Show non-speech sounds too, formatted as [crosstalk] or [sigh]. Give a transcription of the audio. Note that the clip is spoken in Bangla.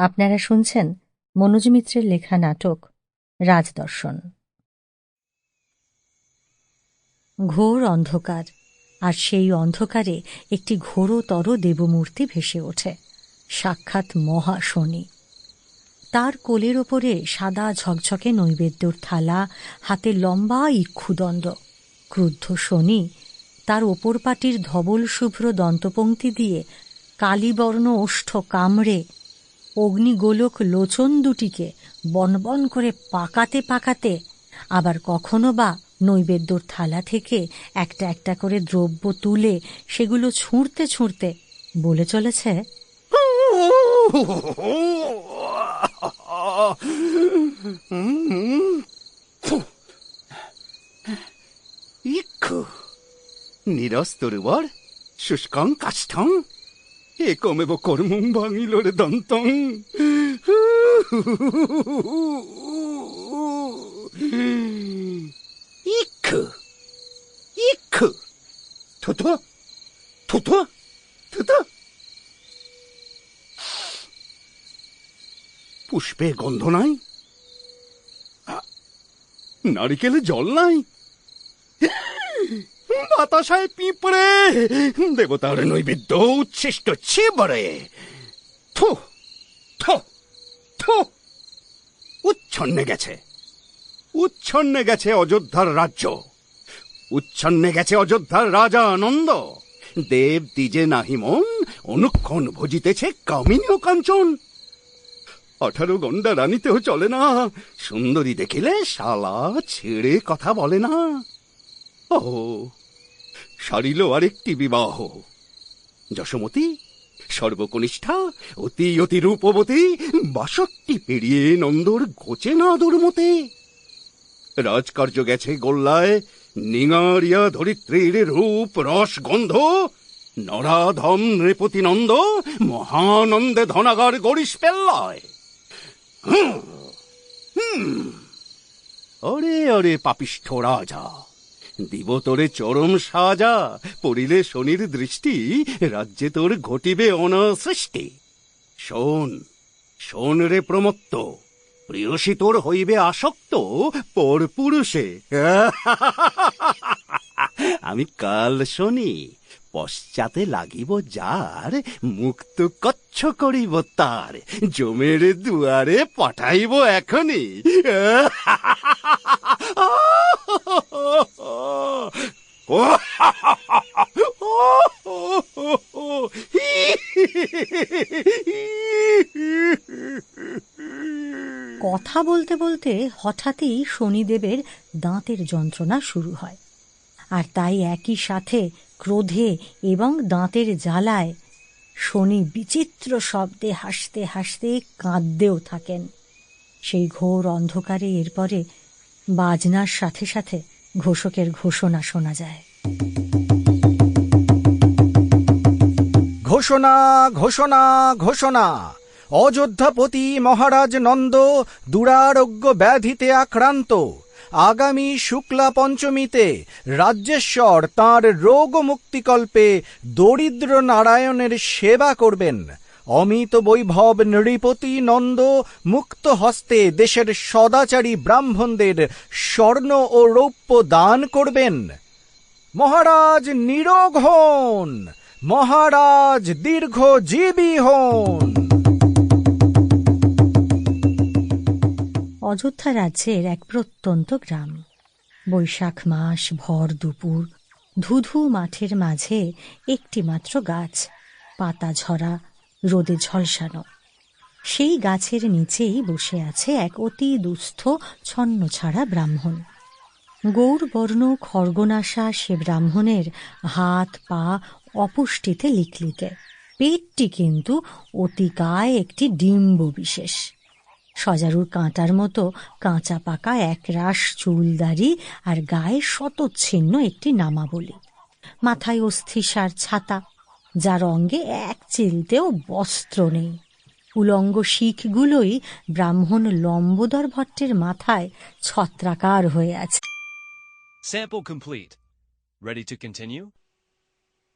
আপনারা শুনছেন মনোজ মিত্রের লেখা নাটক, রাজদর্শন। ঘোর অন্ধকার, আর সেই অন্ধকারে একটি ঘোরতর দেবমূর্তি ভেসে ওঠে, সাক্ষাৎ মহাশনি তার কোলের ওপরে সাদা ঝকঝকে নৈবেদ্যর থালা, হাতে লম্বা ইক্ষুদণ্ড। ক্রুদ্ধ শনি তার ওপর পাটির ধবল শুভ্র দন্তপঙ্ক্তি দিয়ে কালীবর্ণ ওষ্ঠ কামড়ে অগ্নিগোলক লোচন দুটিকে বনবন করে পাকাতে পাকাতে, আবার কখনো বা নৈবেদ্যর থালা থেকে একটা একটা করে দ্রব্য তুলে সেগুলো ছুঁড়তে ছুঁড়তে বলে চলেছে, ইক্ষু নিরস্তরুবর শুষ্কং কাষ্ঠং একমেব কর্মং ভাঙিল রে দন্তং। ইক্ষু ইক্ষু থুতু থুতু থুতু পুষ্পে গন্ধ নাই? নারিকেলে জল নাই? বাতাসায় পিঁপড়ে। দেবতার নৈবেদ্য উচ্ছিষ্ট ছিবড়ে। থু থু থু। উচ্ছন্নে গেছে। উচ্ছন্নে গেছে অযোধ্যার রাজ্য। উচ্ছন্নে গেছে অযোধ্যার রাজা আনন্দ। দেব দ্বিজে নাহি মন, অনুক্ষণ ভজিতেছে কামিনীয় কাঞ্চন। আঠারো গন্ডা রানীতেও চলে না। সুন্দরী দেখিলে শালা ছেড়ে কথা বলে না। ও সারিল আরেকটি বিবাহ। যশোমতী, সর্বকনিষ্ঠা, অতি অতি রূপবতী, বাষট্টি পেরিয়ে নন্দর গোচে না দুর্মতে রাজকার্য গেছে গোল্লায়, নিঙারিয়া ধরিত্রীর রূপ রস গন্ধ নরাধম নৃপতি নন্দ, মহানন্দে ধনাগার গরিশ পেল্লায়। ওরে ওরে পাপিষ্ঠ রাজা। দিব তোরে চরম সাজা, পড়িলে শনির দৃষ্টি, রাজ্যে তোর ঘটিবে অনসৃষ্টি। শোন শোন রে প্রমত্ত, প্রিয়সী তোর হইবে আসক্ত, পর পুরুষে। আমি কাল শনি, পশ্চাতে লাগিব যার, মুক্ত কচ্ছ করিব তার, জমের দুয়ারে পাঠাইব এখনই [laughs] কথা বলতে বলতে হঠাৎই শনিদেবের দাঁতের যন্ত্রণা শুরু হয়। আর তাই একই সাথে ক্রোধে এবং দাঁতের জ্বালায় শনি বিচিত্র শব্দে হাসতে হাসতে কাঁদতেও থাকেন। সেই ঘোর অন্ধকারে এরপরে বাজনার সাথে সাথে ঘোষকের ঘোষণা শোনা যায়। ঘোষণা ঘোষণা ঘোষণা। অযোধ্যাপতি মহারাজ নন্দ দুরারোগ্য ব্যাধিতে আক্রান্ত। আগামী শুক্লা পঞ্চমীতে রাজ্যেশ্বর তাঁর রোগ মুক্তিকল্পে দরিদ্র নারায়ণের সেবা করবেন। অমিত বৈভব নৃপতি নন্দ মুক্ত হস্তে দেশের সদাচারী ব্রাহ্মণদের স্বর্ণ ও রৌপ্য দান করবেন। মহারাজ নিরোগ হন। মহারাজ দীর্ঘজীবী হন। অযোধ্যা রাজ্যের এক প্রত্যন্ত গ্রাম। বৈশাখ মাস ভর দুপুর, ধুধু মাঠের মাঝে একটি মাত্র গাছ, পাতা ঝরা রোদে ঝলসানো। সেই গাছের নিচেই বসে আছে এক অতি দুস্থ ছন্ন ছাড়া ব্রাহ্মণ গৌরবর্ণ খর্গনাশা সে ব্রাহ্মণের হাত পা অপুষ্টিতে লিকলিকে। পেটটি কিন্তু অতিকায় একটি ডিম্ব বিশেষ। সজারুর কাঁটার মতো কাঁচা পাকা একরাশ চুলদারি আর গায়ে শতচ্ছিন্ন একটি নামাবলি। মাথায় অস্থিসার ছাতা যার অঙ্গে এক চিলতেও বস্ত্র নেই। উলঙ্গ শিখগুলোই ব্রাহ্মণ লম্বোদর ভট্টের মাথায় ছত্রাকার হয়ে আছে?